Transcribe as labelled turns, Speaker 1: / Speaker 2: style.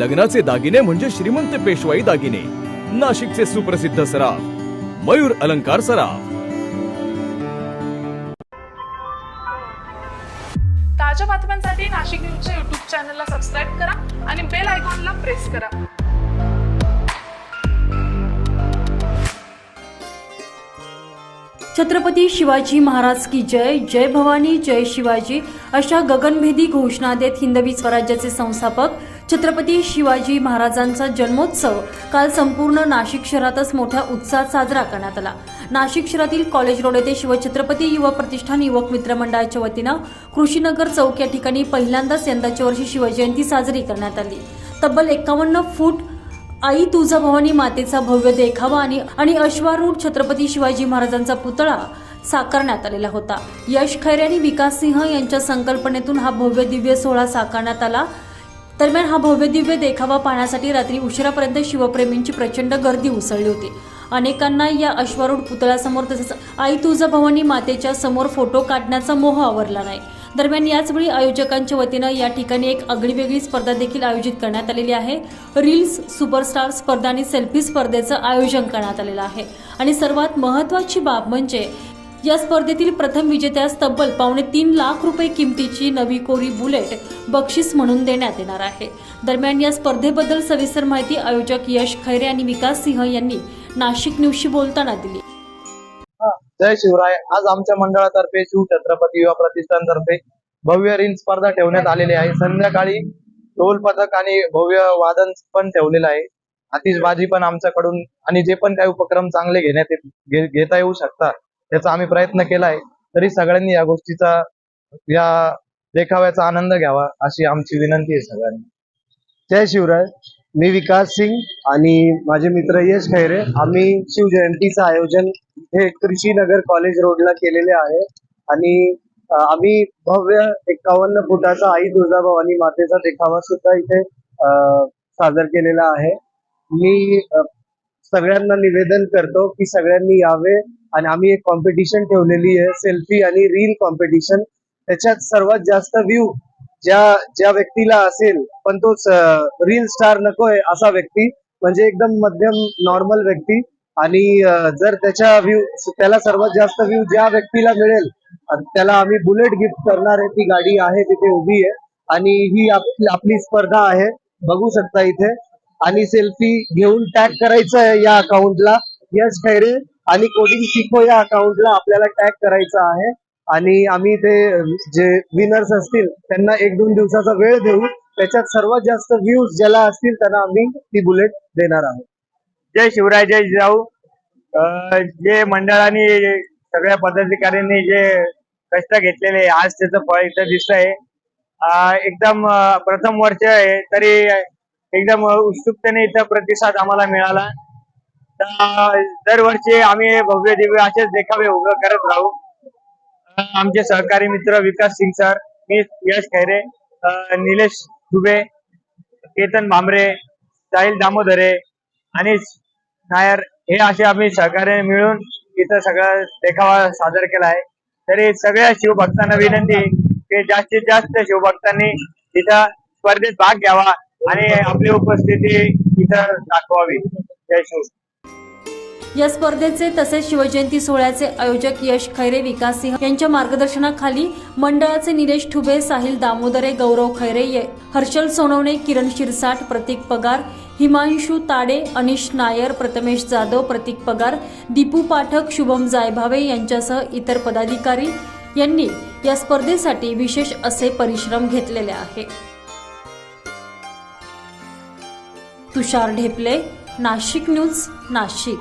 Speaker 1: लग्नाचे दागिने म्हणजे श्रीमंत पेशवाई दागिने. नाशिकचे सुप्रसिद्ध सराफ मयूर अलंकार सराफ.
Speaker 2: ताज्या बातम्यांसाठी नाशिक न्यूजच्या युट्यूब चॅनलला सबस्क्राईब करा आणि बेल आयकॉनला प्रेस करा.
Speaker 3: छत्रपती शिवाजी महाराज की जय जय भवानी जय शिवाजी अशा गगनभेदी घोषणा देत हिंदवी स्वराज्याचे संस्थापक छत्रपती शिवाजी महाराजांचा जन्मोत्सव काल संपूर्ण नाशिक शहरातच मोठ्या उत्साहात साजरा करण्यात आला. नाशिक शहरातील कॉलेज रोड येथे शिवछत्रपती युवा प्रतिष्ठान युवक मित्र मंडळाच्या वतीनं कृषीनगर चौक या ठिकाणी पहिल्यांदाच यंदाच्या वर्षी शिवजयंती साजरी करण्यात आली. तब्बल एकावन्न फूट आई तुझा भवानी मातेचा भव्य देखावा आणि आणि अश्वारूढ छत्रपती शिवाजी महाराजांचा पुतळा साकारण्यात आलेला होता. यश खैरे आणि विकास सिंह यांच्या संकल्पनेतून हा भव्य दिव्य सोहळा साकारण्यात आला. दरम्यान हा भव्य दिव्य देखावा पाहण्यासाठी रात्री उशिरापर्यंत शिवप्रेमींची प्रचंड गर्दी उसळली होती. अनेकांना या अश्वारूढ पुतळ्यासमोर तसेच आई तुझा भवानी मातेच्या समोर फोटो काढण्याचा मोह आवरला नाही. दरम्यान याचवेळी आयोजकांच्या वतीनं या ठिकाणी एक आगळीवेगळी स्पर्धा देखील आयोजित करण्यात आलेली आहे. रील्स सुपरस्टार स्पर्धा आणि सेल्फी स्पर्धेचं आयोजन करण्यात आलेलं आहे. आणि सर्वात महत्त्वाची बाब म्हणजे या स्पर्धेतील प्रथम विजेत्यास तब्बल पावणे तीन लाख रुपये किमतीची नवी कोरी बुलेट बक्षीस म्हणून देण्यात येणार आहे. दरम्यान या स्पर्धेबद्दल सविस्तर माहिती आयोजक यश खैरे आणि विकास सिंह यांनी नाशिक न्यूजशी बोलताना दिली.
Speaker 4: जय शिवराय. आज आमच्या मंडळातर्फे शिव छत्रपती युवा प्रतिष्ठानतर्फे भव्य रिंग स्पर्धा ठेवण्यात आलेली आहे. संध्याकाळी ढोल पथक आणि भव्य वादन पण ठेवलेलं आहे. आतिषबाजी पण आमच्याकडून आणि जे पण काही उपक्रम चांगले घेण्यात घे- घेता येऊ शकतात. त्याचा आम्ही प्रयत्न केलाय. तरी सगळ्यांनी या गोष्टीचा या देखाव्याचा आनंद घ्यावा अशी आमची विनंती आहे सगळ्यांनी.
Speaker 5: जय शिवराय. मी विकास सिंग आणि माझे मित्र यश खैरे. आम्ही शिवजयंतीचं आयोजन हे कृषी नगर कॉलेज रोडला केलेले आहे. आणि आम्ही भव्य एकावन्न फुटाचा आई तुळजाभवानी मातेचा देखावा सुद्धा इथे अ, सादर केलेला आहे. मी सगळ्यांना निवेदन करतो की सगळ्यांनी यावे. आणि आम्ही एक कॉम्पिटिशन ठेवलेली आहे सेल्फी आणि रील कॉम्पिटिशन त्याच्यात सर्वात जास्त व्ह्यू ज्या ज्या व्यक्तीला असेल पण तो रील स्टार नकोय असा व्यक्ती म्हणजे एकदम मध्यम नॉर्मल व्यक्ती. आणि जर त्याच्या व्ह्यू त्याला सर्वात जास्त व्ह्यू ज्या व्यक्तीला मिळेल त्याला आम्ही बुलेट गिफ्ट करणार आहे ती गाडी आहे तिथे उभी आहे. आणि ही आपली स्पर्धा आहे बघू शकता इथे. आणि सेल्फी घेऊन टॅग करायचं आहे या अकाउंटला यश खैरे. आणि कोडिंग शिको या अकाउंटला आपल्याला टॅग करायचं आहे. आणि आम्ही ते जे विनर्स असतील त्यांना एक दोन दिवसाचा वेळ देऊ त्याच्यात सर्वात जास्त व्ह्यूज ज्याला असतील त्यांना आम्ही ती बुलेट देणार आहोत.
Speaker 6: जय शिवराय जय जाऊ जे मंडळाने सगळ्या पदाधिकाऱ्यांनी जे कष्ट घेतलेले आज त्याचं फळ इथं दिसत आहे एकदम प्रथम वर्ष आहे तरी एकदम उत्सुकतेने इथं प्रतिसाद आम्हाला मिळाला. दरवर्षी आम्ही भव्य दिव्य असेच देखावे उभं करत राहू. आमचे सहकारी मित्र विकास सिंग सर मी यश खैरे निलेश दुबे केतन भांबरे साहिल दामोदरे आणि नायर हे असे आम्ही सहकार्याने मिळून इथं सगळा देखावा सादर केला आहे. तरी सगळ्या शिवभक्तांना विनंती की जास्तीत जास्त शिवभक्तांनी इथं स्पर्धेत भाग घ्यावा आणि आपली उपस्थिती इथं दाखवावी. जय शिव.
Speaker 3: या स्पर्धेचे तसेच शिवजयंती सोहळ्याचे आयोजक यश खैरे विकास सिंह यांच्या मार्गदर्शनाखाली मंडळाचे निलेश ठुबे साहिल दामोदरे गौरव खैरे ये- हर्षल सोनवणे किरण शिरसाट प्रतीक पगार हिमांशू ताडे अनिश नायर प्रथमेश जाधव प्रतीक पगार दीपू पाठक शुभम जायभावे यांच्यासह इतर पदाधिकारी यांनी या स्पर्धेसाठी विशेष असे परिश्रम घेतलेले आहे. तुषार ढेपले नाशिक न्यूज नाशिक.